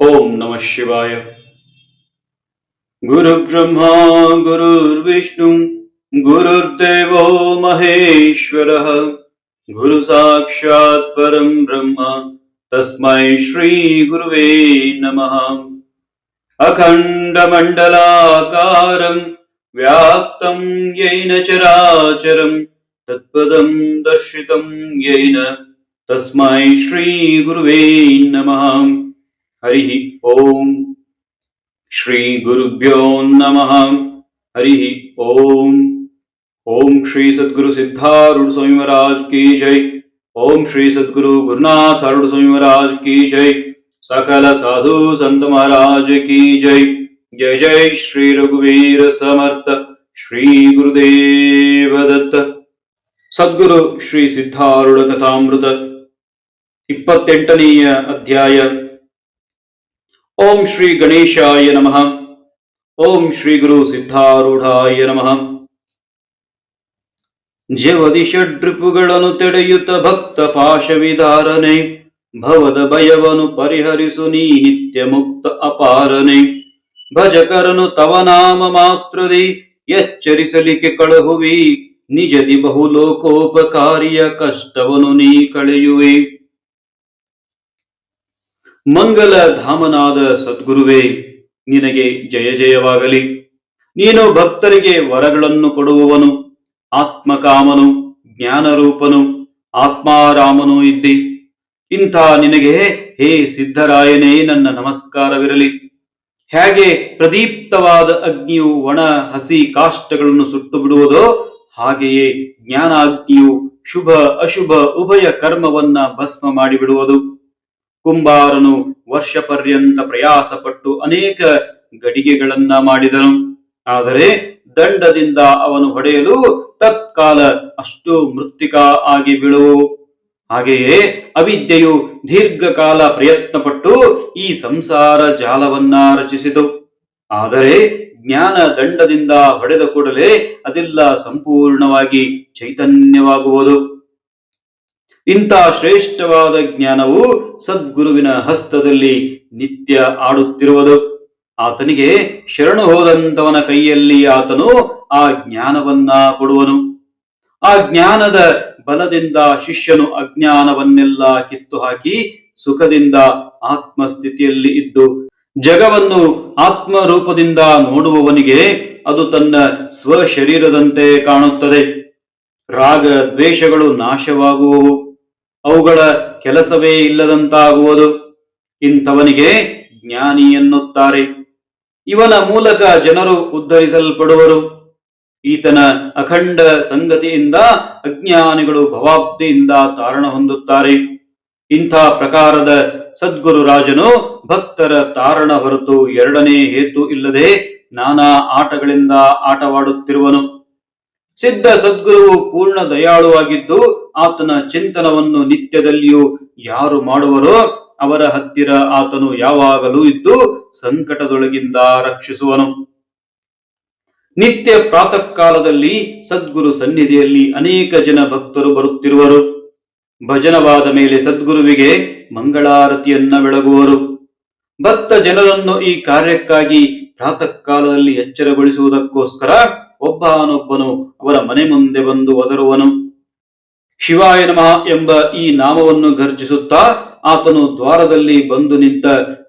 ओम नम शिवाय। गुरु ब्रह्मा गुरुर्विष्णु, गुरुर्देव महेश्वर। गुरु साक्षात परम ब्रह्म, तस्म श्री गुरुवे नम। अखंड मंडलाकारं व्याप्तं येन चराचरं, तत्पदं दर्शितं येन, तस्मै श्री गुरुवे नमः। ಹರಿ ಓಂ ಶ್ರೀ ಗುರುಭ್ಯೋ ನಮಃ. ಹರಿ ಓಂ. ಓಂ ಶ್ರೀ ಸದ್ಗುರು ಸಿದ್ಧಾರೂಢ ಸ್ವಾಮಿ ಮಹಾರಾಜ್ ಕಿ ಜೈ. ಓಂ ಶ್ರೀ ಸದ್ಗುರು ಗುರುನಾಥ ಅರುಣ ಸ್ವಾಮಿ ಮಹಾರಾಜ್ ಕಿ ಜೈ. ಸಕಲ ಸಾಧು ಸಂತ ಮಹಾರಾಜ್ ಕಿ ಜೈ. ಜಯ ಜೈ ಶ್ರೀ ರಘುವೀರ ಸಮರ್ಥ ಶ್ರೀ ಗುರುದೇವ ದತ್ತ ಸದ್ಗುರು ಶ್ರೀ ಸಿದ್ಧಾರೂಢ ಕಥಾಮೃತ. ಇಪ್ಪತ್ತೆಂಟನೆಯ ಅಧ್ಯಾಯ. ಓಂ ಶ್ರೀ ಗಣೇಶಾಯ ನಮಃ. ಓಂ ಶ್ರೀ ಗುರು ಸಿದ್ಧಾರೂಢಾಯ ನಮಃ. ಜವದಿ ಷಡ್ರಿಪುಗಳನ್ನು ತೆಡೆಯುತ್ತ ಭಕ್ತ ಪಾಶವಿಧಾರನೆ ಭವದ ಭಯವನು ಪರಿಹರಿಸು ನೀ ನಿತ್ಯ ಮುಕ್ತ ಅಪಾರನೆ. ಭಜಕರನು ತವ ನಾಮ ಮಾತ್ರದಿ, ಎಚ್ಚರಿಸಲಿಕ್ಕೆ ಕಳುಹುವಿ, ನಿಜದಿ ಬಹು ಲೋಕೋಪಕಾರಿಯ ಕಷ್ಟವನು ನೀ ಕಳೆಯುವೆ. ಮಂಗಲ ಧಾಮನಾದ ಸದ್ಗುರುವೇ, ನಿನಗೆ ಜಯ ಜಯವಾಗಲಿ. ನೀನು ಭಕ್ತರಿಗೆ ವರಗಳನ್ನು ಕೊಡುವವನು, ಆತ್ಮಕಾಮನು, ಜ್ಞಾನರೂಪನು, ಆತ್ಮಾರಾಮನು ಇದ್ದಿ. ಇಂಥ ನಿನಗೆ ಹೇ ಸಿದ್ಧರಾಯನೇ, ನನ್ನ ನಮಸ್ಕಾರವಿರಲಿ. ಹೇಗೆ ಪ್ರದೀಪ್ತವಾದ ಅಗ್ನಿಯು ಒಣ ಹಸಿ ಕಾಷ್ಟಗಳನ್ನು ಸುಟ್ಟು ಬಿಡುವುದೋ ಹಾಗೆಯೇ ಜ್ಞಾನಾಗ್ನಿಯು ಶುಭ ಅಶುಭ ಉಭಯ ಕರ್ಮವನ್ನ ಭಸ್ಮ ಮಾಡಿಬಿಡುವುದು. ಕುಂಬಾರನು ವರ್ಷ ಪರ್ಯಂತ ಪ್ರಯಾಸ ಪಟ್ಟು ಅನೇಕ ಗಡಿಗೆಗಳನ್ನ ಮಾಡಿದನು. ಆದರೆ ದಂಡದಿಂದ ಅವನು ಹೊಡೆಯಲು ತತ್ಕಾಲ ಅಷ್ಟು ಮೃತ್ತಿಕಾ ಆಗಿ ಬೀಳುವು. ಹಾಗೆಯೇ ಅವಿದ್ಯೆಯು ದೀರ್ಘಕಾಲ ಪ್ರಯತ್ನಪಟ್ಟು ಈ ಸಂಸಾರ ಜಾಲವನ್ನ ರಚಿಸಿತು. ಆದರೆ ಜ್ಞಾನ ದಂಡದಿಂದ ಹೊಡೆದ ಕೂಡಲೇ ಅದೆಲ್ಲ ಸಂಪೂರ್ಣವಾಗಿ ಚೈತನ್ಯವಾಗುವುದು. ಇಂಥ ಶ್ರೇಷ್ಠವಾದ ಜ್ಞಾನವು ಸದ್ಗುರುವಿನ ಹಸ್ತದಲ್ಲಿ ನಿತ್ಯ ಆಡುತ್ತಿರುವುದು. ಆತನಿಗೆ ಶರಣು ಹೋದಂತವನ ಕೈಯಲ್ಲಿ ಆತನು ಆ ಜ್ಞಾನವನ್ನ ಕೊಡುವನು. ಆ ಜ್ಞಾನದ ಬಲದಿಂದ ಶಿಷ್ಯನು ಅಜ್ಞಾನವನ್ನೆಲ್ಲ ಕಿತ್ತು ಹಾಕಿ ಸುಖದಿಂದ ಆತ್ಮಸ್ಥಿತಿಯಲ್ಲಿ ಇದ್ದು, ಜಗವನ್ನು ಆತ್ಮರೂಪದಿಂದ ನೋಡುವವನಿಗೆ ಅದು ತನ್ನ ಸ್ವಶರೀರದಂತೆ ಕಾಣುತ್ತದೆ. ರಾಗ ದ್ವೇಷಗಳು ನಾಶವಾಗುವವು. ಅವುಗಳ ಕೆಲಸವೇ ಇಲ್ಲದಂತಾಗುವುದು. ಇಂಥವನಿಗೆ ಜ್ಞಾನಿ ಎನ್ನುತ್ತಾರೆ. ಇವನ ಮೂಲಕ ಜನರು ಉದ್ಧರಿಸಲ್ಪಡುವರು. ಈತನ ಅಖಂಡ ಸಂಗತಿಯಿಂದ, ಅಜ್ಞಾನಿಗಳು ಭವಾಬ್ದಿಯಿಂದ ತಾರಣ ಹೊಂದುತ್ತಾರೆ. ಇಂಥ ಪ್ರಕಾರದ ಸದ್ಗುರು ರಾಜನು ಭಕ್ತರ ತಾರಣ ಹೊರತು ಎರಡನೇ ಹೇತು ಇಲ್ಲದೆ ನಾನಾ ಆಟಗಳಿಂದ ಆಟವಾಡುತ್ತಿರುವನು. ಸಿದ್ಧ ಸದ್ಗುರುವು ಪೂರ್ಣ ದಯಾಳುವಾಗಿದ್ದು ಆತನ ಚಿಂತನವನ್ನು ನಿತ್ಯದಲ್ಲಿಯೂ ಯಾರು ಮಾಡುವರೋ ಅವರ ಹತ್ತಿರ ಆತನು ಯಾವಾಗಲೂ ಇದ್ದು ಸಂಕಟದೊಳಗಿಂದ ರಕ್ಷಿಸುವನು. ನಿತ್ಯ ಪ್ರಾತಃ ಕಾಲದಲ್ಲಿ ಸದ್ಗುರು ಸನ್ನಿಧಿಯಲ್ಲಿ ಅನೇಕ ಜನ ಭಕ್ತರು ಬರುತ್ತಿರುವರು. ಭಜನವಾದ ಮೇಲೆ ಸದ್ಗುರುವಿಗೆ ಮಂಗಳಾರತಿಯನ್ನ ಬೆಳಗುವರು. ಭಕ್ತ ಜನರನ್ನು ಈ ಕಾರ್ಯಕ್ಕಾಗಿ ಪ್ರಾತಃ ಕಾಲದಲ್ಲಿ ಎಚ್ಚರಗೊಳಿಸುವುದಕ್ಕೋಸ್ಕರ ಒಬ್ಬನೊಬ್ಬನು ಅವರ ಮನೆ ಮುಂದೆ ಬಂದು ಒದರುವನು. ಶಿವಾಯ ನಮಃ ಎಂಬ ಈ ನಾಮವನ್ನು ಗರ್ಜಿಸುತ್ತಾ ಆತನು ದ್ವಾರದಲ್ಲಿ ಬಂದು ನಿಂತ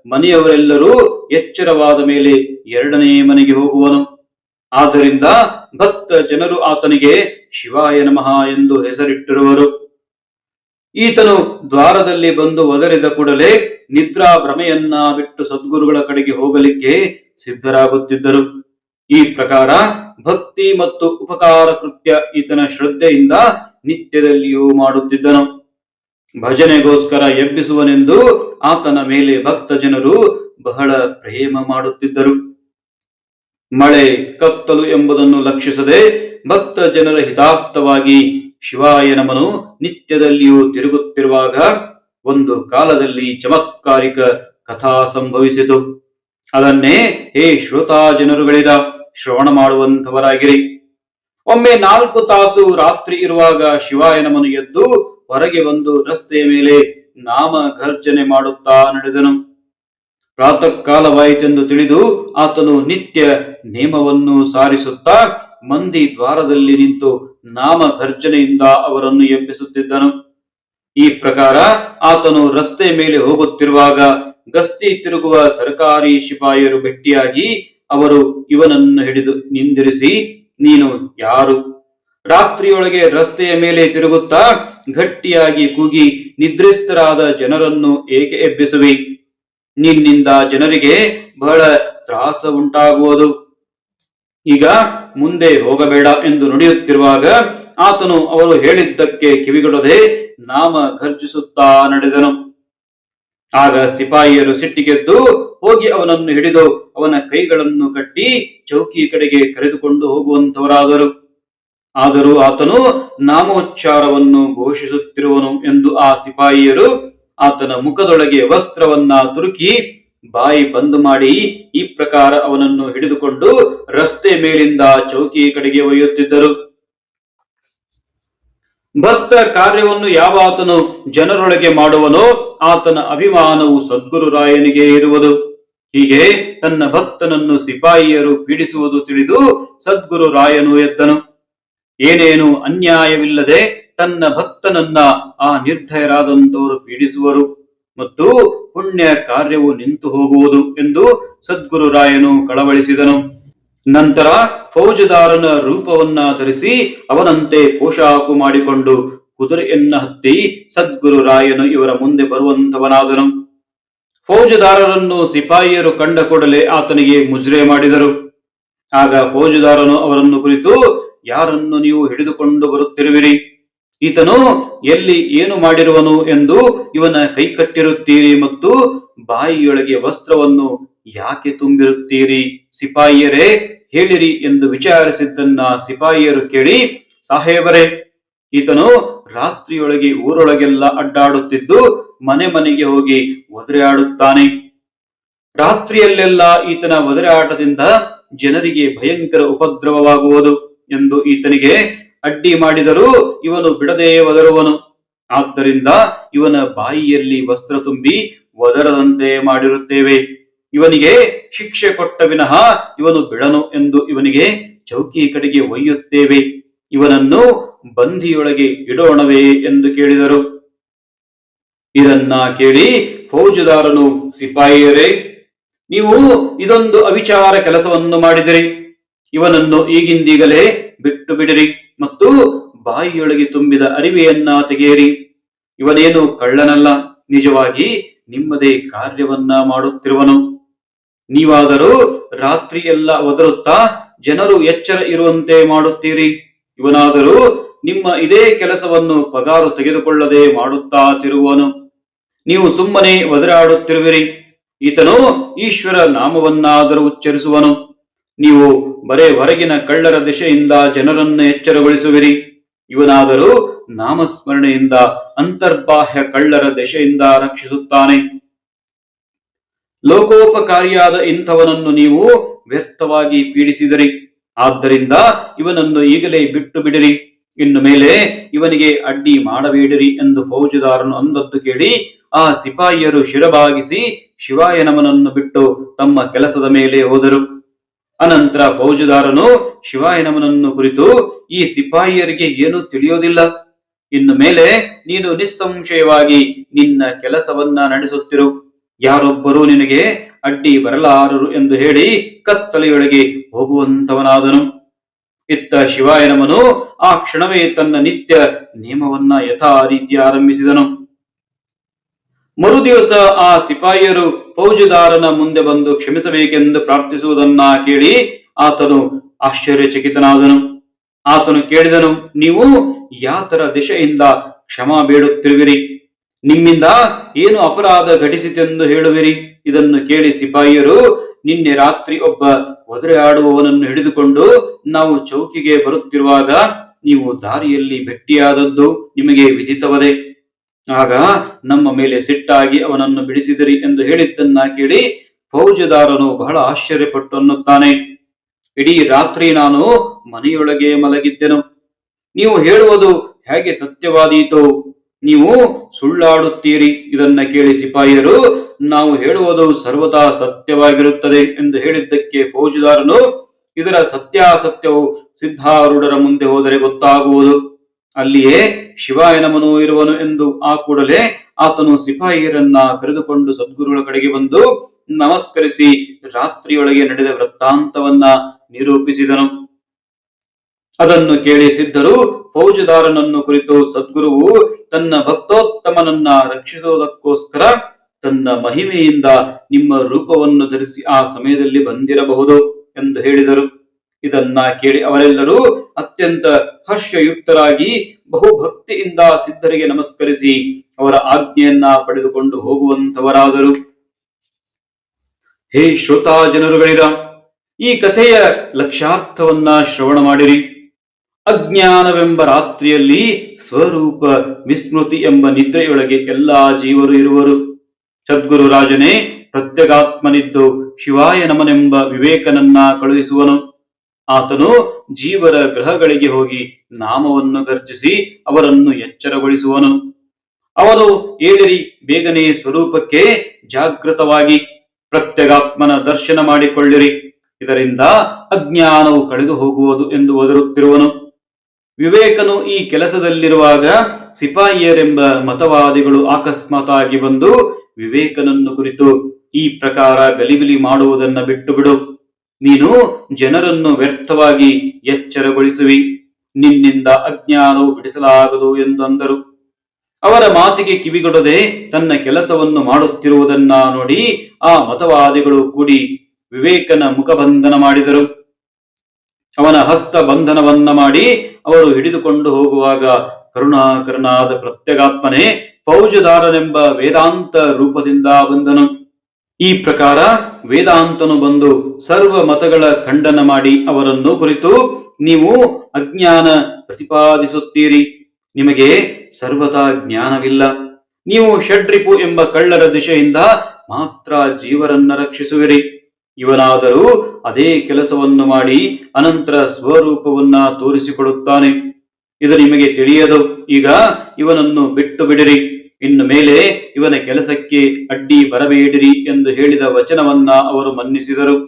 ಮನೆಯವರೆಲ್ಲರೂ ಎಚ್ಚರವಾದ ಮೇಲೆ ಎರಡನೇ ಮನೆಗೆ ಹೋಗುವನು. ಆದ್ದರಿಂದ ಭಕ್ತ ಜನರು ಆತನಿಗೆ ಶಿವಾಯ ನಮಃ ಎಂದು ಹೆಸರಿಟ್ಟಿರುವರು. ಈತನು ದ್ವಾರದಲ್ಲಿ ಬಂದು ಒದರಿದ ಕೂಡಲೇ ನಿದ್ರಾ ಭ್ರಮೆಯನ್ನ ಬಿಟ್ಟು ಸದ್ಗುರುಗಳ ಕಡೆಗೆ ಹೋಗಲಿಕ್ಕೆ ಸಿದ್ಧರಾಗುತ್ತಿದ್ದರು. ಈ ಪ್ರಕಾರ ಭಕ್ತಿ ಮತ್ತು ಉಪಕಾರ ಕೃತ್ಯ ಈತನ ಶ್ರದ್ಧೆಯಿಂದ ನಿತ್ಯದಲ್ಲಿಯೂ ಮಾಡುತ್ತಿದ್ದನು. ಭಜನೆಗೋಸ್ಕರ ಎಬ್ಬಿಸುವನೆಂದು ಆತನ ಮೇಲೆ ಭಕ್ತ ಜನರು ಬಹಳ ಪ್ರೇಮ ಮಾಡುತ್ತಿದ್ದರು. ಮಳೆ ಕತ್ತಲು ಎಂಬುದನ್ನು ಲಕ್ಷಿಸದೆ ಭಕ್ತ ಜನರ ಹಿತಾರ್ಥವಾಗಿ ಶಿವಾಯ ನಮನು ನಿತ್ಯದಲ್ಲಿಯೂ ತಿರುಗುತ್ತಿರುವಾಗ ಒಂದು ಕಾಲದಲ್ಲಿ ಚಮತ್ಕಾರಿಕ ಕಥಾ ಸಂಭವಿಸಿತು. ಅದನ್ನೇ ಹೇ ಶ್ರೋತಾ ಜನರುಗಳಿದ ಶ್ರವಣ ಮಾಡುವಂಥವರಾಗಿರಿ. ಒಮ್ಮೆ ನಾಲ್ಕು ತಾಸು ರಾತ್ರಿ ಇರುವಾಗ ಶಿವಾಯನಮನು ಎದ್ದು ಹೊರಗೆ ಬಂದು ರಸ್ತೆಯ ಮೇಲೆ ನಾಮ ಘರ್ಜನೆ ಮಾಡುತ್ತಾ ನಡೆದನು. ಪ್ರಾತಃ ಕಾಲವಾಯಿತೆಂದು ತಿಳಿದು ಆತನು ನಿತ್ಯ ನೇಮವನ್ನು ಸಾರಿಸುತ್ತಾ ಮಂದಿ ದ್ವಾರದಲ್ಲಿ ನಿಂತು ನಾಮ ಘರ್ಜನೆಯಿಂದ ಅವರನ್ನು ಎಬ್ಬಿಸುತ್ತಿದ್ದನು. ಈ ಪ್ರಕಾರ ಆತನು ರಸ್ತೆ ಮೇಲೆ ಹೋಗುತ್ತಿರುವಾಗ ಗಸ್ತಿ ತಿರುಗುವ ಸರ್ಕಾರಿ ಶಿಪಾಯಿಯರು ಭೇಟಿಯಾಗಿ ಅವರು ಇವನನ್ನು ಹಿಡಿದು ನಿಂದಿರಿಸಿ, ನೀನು ಯಾರು? ರಾತ್ರಿಯೊಳಗೆ ರಸ್ತೆಯ ಮೇಲೆ ತಿರುಗುತ್ತಾ ಗಟ್ಟಿಯಾಗಿ ಕೂಗಿ ನಿದ್ರಿಸ್ತರಾದ ಜನರನ್ನು ಏಕೆ ಎಬ್ಬಿಸುವಿ? ನಿನ್ನಿಂದ ಜನರಿಗೆ ಬಹಳ ತ್ರಾಸ ಉಂಟಾಗುವುದು. ಈಗ ಮುಂದೆ ಹೋಗಬೇಡ ಎಂದು ನುಡಿಯುತ್ತಿರುವಾಗ ಆತನು ಅವರು ಹೇಳಿದ್ದಕ್ಕೆ ಕಿವಿಗೊಡದೆ ನಾಮ ಖರ್ಚಿಸುತ್ತಾ ನಡೆದನು. ಆಗ ಸಿಪಾಯಿಯರು ಸಿಟ್ಟಿಗೆದ್ದು ಹೋಗಿ ಅವನನ್ನು ಹಿಡಿದು ಅವನ ಕೈಗಳನ್ನು ಕಟ್ಟಿ ಚೌಕಿ ಕಡೆಗೆ ಕರೆದುಕೊಂಡು ಹೋಗುವಂತವರಾದರು. ಆದರೂ ಆತನು ನಾಮೋಚ್ಚಾರವನ್ನು ಘೋಷಿಸುತ್ತಿರುವನು ಎಂದು ಆ ಸಿಪಾಯಿಯರು ಆತನ ಮುಖದೊಳಗೆ ವಸ್ತ್ರವನ್ನ ತುರುಕಿ ಬಾಯಿ ಬಂದ್ ಮಾಡಿ ಈ ಪ್ರಕಾರ ಅವನನ್ನು ಹಿಡಿದುಕೊಂಡು ರಸ್ತೆ ಮೇಲಿಂದ ಚೌಕಿ ಕಡೆಗೆ ಒಯ್ಯುತ್ತಿದ್ದರು. ಭಕ್ತ ಕಾರ್ಯವನ್ನು ಯಾವ ಆತನು ಜನರೊಳಗೆ ಮಾಡುವನೋ ಆತನ ಅಭಿಮಾನವು ಸದ್ಗುರುರಾಯನಿಗೆ ಇರುವುದು. ಹೀಗೆ ತನ್ನ ಭಕ್ತನನ್ನು ಸಿಪಾಯಿಯರು ಪೀಡಿಸುವುದು ತಿಳಿದು ಸದ್ಗುರು ರಾಯನು ಎದ್ದನು. ಏನೇನು ಅನ್ಯಾಯವಿಲ್ಲದೆ ತನ್ನ ಭಕ್ತನನ್ನ ಆ ನಿರ್ಧಯರಾದಂತವರು ಪೀಡಿಸುವರು ಮತ್ತು ಪುಣ್ಯ ಕಾರ್ಯವು ನಿಂತು ಹೋಗುವುದು ಎಂದು ಸದ್ಗುರು ರಾಯನು ಕಳವಳಿಸಿದನು. ನಂತರ ಫೌಜದಾರನ ರೂಪವನ್ನ ಧರಿಸಿ ಅವನಂತೆ ಪೋಷಾಕು ಮಾಡಿಕೊಂಡು ಕುದುರೆಯನ್ನ ಹತ್ತಿ ಸದ್ಗುರು ರಾಯನು ಇವರ ಮುಂದೆ ಬರುವಂತವನಾದನು ಫೌಜದಾರರನ್ನು ಸಿಪಾಯಿಯರು ಕಂಡ ಕೂಡಲೇ ಆತನಿಗೆ ಮುಜ್ರೆ ಮಾಡಿದರು. ಆಗ ಫೌಜದಾರನು ಅವರನ್ನು ಕುರಿತು, ಯಾರನ್ನು ನೀವು ಹಿಡಿದುಕೊಂಡು ಬರುತ್ತಿರುವಿರಿ? ಈತನು ಎಲ್ಲಿ ಏನು ಮಾಡಿರುವನು? ಎಂದು ಇವನ ಕೈ ಕಟ್ಟಿರುತ್ತೀರಿ ಮತ್ತು ಬಾಯಿಯೊಳಗೆ ವಸ್ತ್ರವನ್ನು ಯಾಕೆ ತುಂಬಿರುತ್ತೀರಿ? ಸಿಪಾಯಿಯರೇ, ಹೇಳಿರಿ ಎಂದು ವಿಚಾರಿಸಿದ್ದನ್ನ ಸಿಪಾಯಿಯರು ಕೇಳಿ, ಸಾಹೇಬರೇ, ಈತನು ರಾತ್ರಿಯೊಳಗೆ ಊರೊಳಗೆಲ್ಲ ಅಡ್ಡಾಡುತ್ತಿದ್ದು ಮನೆ ಮನೆಗೆ ಹೋಗಿ ಒದರೆಯಾಡುತ್ತಾನೆ ರಾತ್ರಿಯಲ್ಲೆಲ್ಲ ಈತನ ಒದರೆಯಾಟದಿಂದ ಜನರಿಗೆ ಭಯಂಕರ ಉಪದ್ರವವಾಗುವುದು ಎಂದು ಈತನಿಗೆ ಅಡ್ಡಿ ಮಾಡಿದರೂ ಇವನು ಬಿಡದೆ ಒದರುವನು. ಆದ್ದರಿಂದ ಇವನ ಬಾಯಿಯಲ್ಲಿ ವಸ್ತ್ರ ತುಂಬಿ ಒದರದಂತೆ ಮಾಡಿರುತ್ತೇವೆ. ಇವನಿಗೆ ಶಿಕ್ಷೆ ಕೊಟ್ಟ ವಿನಃ ಇವನು ಬಿಡನು ಎಂದು ಇವನಿಗೆ ಚೌಕಿ ಕಡೆಗೆ ಒಯ್ಯುತ್ತೇವೆ. ಇವನನ್ನು ಬಂಧಿಯೊಳಗೆ ಇಡೋಣವೇ ಎಂದು ಕೇಳಿದರು. ಇದನ್ನ ಕೇಳಿ ಫೌಜುದಾರನು, ಸಿಪಾಯಿಯರೇ, ನೀವು ಇದೊಂದು ಅವಿಚಾರ ಕೆಲಸವನ್ನು ಮಾಡಿದಿರಿ. ಇವನನ್ನು ಈಗಿಂದೀಗಲೇ ಬಿಟ್ಟು ಬಿಡಿರಿ ಮತ್ತು ಬಾಯಿಯೊಳಗೆ ತುಂಬಿದ ಅರಿವೆಯನ್ನ ತೆಗೆಯಿರಿ. ಇವನೇನು ಕಳ್ಳನಲ್ಲ, ನಿಜವಾಗಿ ನಿಮ್ಮದೇ ಕಾರ್ಯವನ್ನ ಮಾಡುತ್ತಿರುವನು. ನೀವಾದರೂ ರಾತ್ರಿ ಎಲ್ಲ ಒದರುತ್ತಾ ಜನರು ಎಚ್ಚರ ಇರುವಂತೆ ಮಾಡುತ್ತೀರಿ. ಇವನಾದರೂ ನಿಮ್ಮ ಇದೇ ಕೆಲಸವನ್ನು ಪಗಾರು ತೆಗೆದುಕೊಳ್ಳದೆ ಮಾಡುತ್ತಾ ತಿರುವನು ನೀವು ಸುಮ್ಮನೆ ಒದರಾಡುತ್ತಿರುವಿರಿ. ಈತನು ಈಶ್ವರ ನಾಮವನ್ನಾದರೂ ಉಚ್ಚರಿಸುವನು. ನೀವು ಬರೇ ಹೊರಗಿನ ಕಳ್ಳರ ದಿಶೆಯಿಂದ ಜನರನ್ನು ಎಚ್ಚರಗೊಳಿಸುವಿರಿ. ಇವನಾದರೂ ನಾಮಸ್ಮರಣೆಯಿಂದ, ಅಂತರ್ಬಾಹ್ಯ ಕಳ್ಳರ ದೆಶೆಯಿಂದ ರಕ್ಷಿಸುತ್ತಾನೆ. ಲೋಕೋಪಕಾರಿಯಾದ ಇಂಥವನನ್ನು ನೀವು ವ್ಯರ್ಥವಾಗಿ ಪೀಡಿಸಿದಿರಿ. ಆದ್ದರಿಂದ ಇವನನ್ನು ಈಗಲೇ ಬಿಟ್ಟು ಬಿಡಿರಿ. ಇನ್ನು ಮೇಲೆ ಇವನಿಗೆ ಅಡ್ಡಿ ಮಾಡಬೇಡಿರಿ ಎಂದು ಫೌಜದಾರನು ಅಂದದ್ದು ಕೇಳಿ ಆ ಸಿಪಾಯಿಯರು ಶಿರಬಾಗಿಸಿ ಶಿವಾಯನಮನನ್ನು ಬಿಟ್ಟು ತಮ್ಮ ಕೆಲಸದ ಮೇಲೆ ಹೋದರು. ಅನಂತರ ಫೌಜದಾರನು ಶಿವಾಯನಮನನ್ನು ಕುರಿತು ಈ ಸಿಪಾಯಿಯರಿಗೆ ಏನೂ ತಿಳಿಯೋದಿಲ್ಲ. ಇನ್ನು ಮೇಲೆ ನೀನು ನಿಸ್ಸಂಶಯವಾಗಿ ನಿನ್ನ ಕೆಲಸವನ್ನ ನಡೆಸುತ್ತಿರು. ಯಾರೊಬ್ಬರೂ ನಿನಗೆ ಅಡ್ಡಿ ಬರಲಾರರು ಎಂದು ಹೇಳಿ ಕತ್ತಲೆಯೊಳಗೆ ಹೋಗುವಂತವನಾದನು. ಇತ್ತ ಶಿವಾಯನಮನು ಆ ಕ್ಷಣವೇ ತನ್ನ ನಿತ್ಯ ನಿಯಮವನ್ನ ಯಥಾ ರೀತಿ ಆರಂಭಿಸಿದನು. ಮರುದಿವಸ ಆ ಸಿಪಾಯಿಯರು ಫೌಜುದಾರನ ಮುಂದೆ ಬಂದು ಕ್ಷಮಿಸಬೇಕೆಂದು ಪ್ರಾರ್ಥಿಸುವುದನ್ನ ಕೇಳಿ ಆತನು ಆಶ್ಚರ್ಯಚಕಿತನಾದನು. ಆತನು ಕೇಳಿದನು, ನೀವು ಯಾತರ ದಿಶೆಯಿಂದ ಕ್ಷಮಾ ಬೇಡುತ್ತಿರುವಿರಿ? ನಿಮ್ಮಿಂದ ಏನು ಅಪರಾಧ ಘಟಿಸಿತೆಂದು ಹೇಳುವಿರಿ? ಇದನ್ನು ಕೇಳಿ ಸಿಪಾಯಿಯರು, ನಿನ್ನೆ ರಾತ್ರಿ ಒಬ್ಬ ಒದರೆ ಆಡುವವನನ್ನು ಹಿಡಿದುಕೊಂಡು ನಾವು ಚೌಕಿಗೆ ಬರುತ್ತಿರುವಾಗ ನೀವು ದಾರಿಯಲ್ಲಿ ಭೆಟ್ಟಿಯಾದದ್ದು ನಿಮಗೆ ವಿಧಿತವದೆ. ಆಗ ನಮ್ಮ ಮೇಲೆ ಸಿಟ್ಟಾಗಿ ಅವನನ್ನು ಬಿಡಿಸಿದಿರಿ ಎಂದು ಹೇಳಿದ್ದನ್ನ ಕೇಳಿ ಫೌಜದಾರನು ಬಹಳ ಆಶ್ಚರ್ಯಪಟ್ಟು ಅನ್ನುತ್ತಾನೆ. ಇಡೀ ರಾತ್ರಿ ನಾನು ಮನೆಯೊಳಗೆ ಮಲಗಿದ್ದೆನು. ನೀವು ಹೇಳುವುದು ಹೇಗೆ ಸತ್ಯವಾದೀತು? ನೀವು ಸುಳ್ಳಾಡುತ್ತೀರಿ. ಇದನ್ನ ಕೇಳಿ ಸಿಪಾಯಿಯರು, ನಾವು ಹೇಳುವುದು ಸರ್ವದಾ ಸತ್ಯವಾಗಿರುತ್ತದೆ ಎಂದು ಹೇಳಿದ್ದಕ್ಕೆ ಫೌಜುದಾರನು, ಇದರ ಸತ್ಯಾಸತ್ಯವು ಸಿದ್ಧಾರೂಢರ ಮುಂದೆ ಹೋದರೆ ಗೊತ್ತಾಗುವುದು. ಅಲ್ಲಿಯೇ ಶಿವಾಯನಮನು ಇರುವನು ಎಂದು ಆ ಕೂಡಲೇ ಆತನು ಸಿಪಾಯಿಯರನ್ನ ಕರೆದುಕೊಂಡು ಸದ್ಗುರುಗಳ ಕಡೆಗೆ ಬಂದು ನಮಸ್ಕರಿಸಿ ರಾತ್ರಿಯೊಳಗೆ ನಡೆದ ವೃತ್ತಾಂತವನ್ನ ನಿರೂಪಿಸಿದನು. ಅದನ್ನು ಕೇಳಿ ಸಿದ್ಧರು ಫೌಜದಾರನನ್ನು ಕುರಿತು ಸದ್ಗುರುವು ತನ್ನ ಭಕ್ತೋತ್ತಮನನ್ನ ರಕ್ಷಿಸುವುದಕ್ಕೋಸ್ಕರ ತನ್ನ ಮಹಿಮೆಯಿಂದ ನಿಮ್ಮ ರೂಪವನ್ನು ಧರಿಸಿ ಆ ಸಮಯದಲ್ಲಿ ಬಂದಿರಬಹುದು ಎಂದು ಹೇಳಿದರು. ಇದನ್ನ ಕೇಳಿ ಅವರೆಲ್ಲರೂ ಅತ್ಯಂತ ಹರ್ಷಯುಕ್ತರಾಗಿ ಬಹುಭಕ್ತಿಯಿಂದ ಸಿದ್ಧರಿಗೆ ನಮಸ್ಕರಿಸಿ ಅವರ ಆಜ್ಞೆಯನ್ನ ಪಡೆದುಕೊಂಡು ಹೋಗುವಂತವರಾದರು ಹೇ ಶ್ರೋತಾ ಜನರುಗಳಿರ, ಈ ಕಥೆಯ ಲಕ್ಷ್ಯಾರ್ಥವನ್ನ ಶ್ರವಣ ಮಾಡಿರಿ. ಅಜ್ಞಾನವೆಂಬ ರಾತ್ರಿಯಲ್ಲಿ ಸ್ವರೂಪ ವಿಸ್ಮೃತಿ ಎಂಬ ನಿದ್ರೆಯೊಳಗೆ ಎಲ್ಲಾ ಜೀವರು ಇರುವರು. ಸದ್ಗುರು ರಾಜನೇ, ಪ್ರತ್ಯಗಾತ್ಮನಿದ್ದು ಶಿವಾಯ ನಮನೆಂಬ ವಿವೇಕನನ್ನ ಕಳುಹಿಸುವನು. ಆತನು ಜೀವರ ಗ್ರಹಗಳಿಗೆ ಹೋಗಿ ನಾಮವನ್ನು ಗರ್ಜಿಸಿ ಅವರನ್ನು ಎಚ್ಚರಗೊಳಿಸುವನು. ಅವನು ಏಳಿರಿ ಬೇಗನೆ ಸ್ವರೂಪಕ್ಕೆ ಜಾಗೃತವಾಗಿ ಪ್ರತ್ಯಗಾತ್ಮನ ದರ್ಶನ ಮಾಡಿಕೊಳ್ಳಿರಿ. ಇದರಿಂದ ಅಜ್ಞಾನವು ಕಳೆದು ಹೋಗುವುದು ಎಂದು ಒದರುತ್ತಿರುವನು. ವಿವೇಕನು ಈ ಕೆಲಸದಲ್ಲಿರುವಾಗ ಸಿಪಾಯಿಯರೆಂಬ ಮತವಾದಿಗಳು ಅಕಸ್ಮಾತಾಗಿ ಬಂದು ವಿವೇಕನನ್ನು ಕುರಿತು ಈ ಪ್ರಕಾರ ಗಲಿಬಿಲಿ ಮಾಡುವುದನ್ನ ಬಿಟ್ಟು ಬಿಡು ನೀನು ಜನರನ್ನು ವ್ಯರ್ಥವಾಗಿ ಎಚ್ಚರಗೊಳಿಸುವಿ. ನಿನ್ನಿಂದ ಅಜ್ಞಾನವು ಬಿಡಿಸಲಾಗದು ಎಂದಂದರು. ಅವರ ಮಾತಿಗೆ ಕಿವಿಗೊಡದೆ ತನ್ನ ಕೆಲಸವನ್ನು ಮಾಡುತ್ತಿರುವುದನ್ನ ನೋಡಿ ಆ ಮತವಾದಿಗಳು ಕೂಡಿ ವಿವೇಕನ ಮುಖಬಂಧನ ಮಾಡಿದರು. ಅವನ ಹಸ್ತ ಬಂಧನವನ್ನ ಮಾಡಿ ಅವರು ಹಿಡಿದುಕೊಂಡು ಹೋಗುವಾಗ ಕರುಣಾಕರನಾದ ಪ್ರತ್ಯಗಾತ್ಮನೆ ಫೌಜದಾರನೆಂಬ ವೇದಾಂತ ರೂಪದಿಂದ ಬಂದನು. ಈ ಪ್ರಕಾರ ವೇದಾಂತನು ಬಂದು ಸರ್ವ ಮತಗಳ ಖಂಡನ ಮಾಡಿ ಅವರನ್ನು ಕುರಿತು ನೀವು ಅಜ್ಞಾನ ಪ್ರತಿಪಾದಿಸುತ್ತೀರಿ. ನಿಮಗೆ ಸರ್ವತಾ ಜ್ಞಾನವಿಲ್ಲ. ನೀವು ಷಡ್ರಿಪು ಎಂಬ ಕಳ್ಳರ ದಿಶೆಯಿಂದ ಮಾತ್ರ ಜೀವರನ್ನ ರಕ್ಷಿಸುವಿರಿ. ಇವನಾದರೂ ಅದೇ ಕೆಲಸವನ್ನು ಮಾಡಿ ಅನಂತರ ಸ್ವರೂಪವನ್ನ ತೋರಿಸಿಕೊಡುತ್ತಾನೆ. ಇದು ನಿಮಗೆ ತಿಳಿಯದು. ಈಗ ಇವನನ್ನು ಬಿಟ್ಟು ಬಿಡಿರಿ. ಇನ್ನು ಮೇಲೆ ಇವನ ಕೆಲಸಕ್ಕೆ ಅಡ್ಡಿ ಬರಬೇಡಿರಿ ಎಂದು ಹೇಳಿದ ವಚನವನ್ನ ಅವರು ಮನ್ನಿಸಿದರು.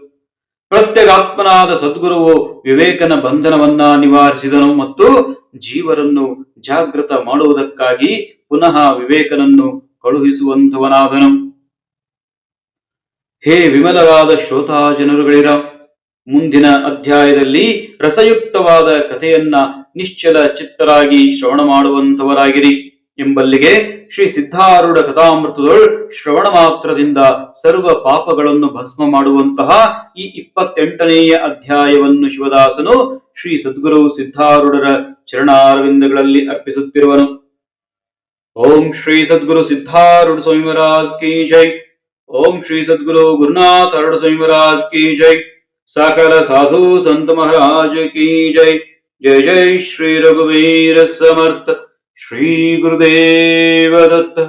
ಪ್ರತ್ಯಗಾತ್ಮನಾದ ಸದ್ಗುರುವು ವಿವೇಕನ ಬಂಧನವನ್ನ ನಿವಾರಿಸಿದನು ಮತ್ತು ಜೀವರನ್ನು ಜಾಗೃತ ಮಾಡುವುದಕ್ಕಾಗಿ ಪುನಃ ವಿವೇಕನನ್ನು ಕಳುಹಿಸುವಂತವನಾದನು. ಹೇ ವಿಮಲವಾದ ಶ್ರೋತಾ ಜನರುಗಳಿರ, ಮುಂದಿನ ಅಧ್ಯಾಯದಲ್ಲಿ ರಸಯುಕ್ತವಾದ ಕಥೆಯನ್ನ ನಿಶ್ಚಲ ಚಿತ್ತರಾಗಿ ಶ್ರವಣ ಮಾಡುವಂತವರಾಗಿರಿ ಎಂಬಲ್ಲಿಗೆ ಶ್ರೀ ಸಿದ್ಧಾರೂಢ ಕಥಾಮೃತದೊಳ್ ಶ್ರವಣ ಮಾತ್ರದಿಂದ ಸರ್ವ ಪಾಪಗಳನ್ನು ಭಸ್ಮ ಮಾಡುವಂತಹ ಈ ಇಪ್ಪತ್ತೆಂಟನೆಯ ಅಧ್ಯಾಯವನ್ನು ಶಿವದಾಸನು ಶ್ರೀ ಸದ್ಗುರು ಸಿದ್ಧಾರೂಢರ ಚರಣಾರವಿಂದಗಳಲ್ಲಿ ಅರ್ಪಿಸುತ್ತಿರುವನು. ಓಂ ಶ್ರೀ ಸದ್ಗುರು ಸಿದ್ಧಾರೂಢ ಸ್ವಾಮಿ ಮಹಾರಾಜ್ ಕಿ ಜೈ. ಓಂ ಶ್ರೀ ಸದ್ಗುರು ಗುರುನಾಥ ಅರುಣ ಸ್ವಾಮಿ ಮಹಾರಾಜ್ ಕಿ ಜೈ ಸಕಲ ಸಾಧು ಸಂತ ಮಹಾರಾಜ ಕಿ ಜೈ ಜೈ ಜೈ ಶ್ರೀ ರಘುವೀರ ಸಮರ್ಥ ಶ್ರೀ ಗುರುದೇವ ದತ್ತ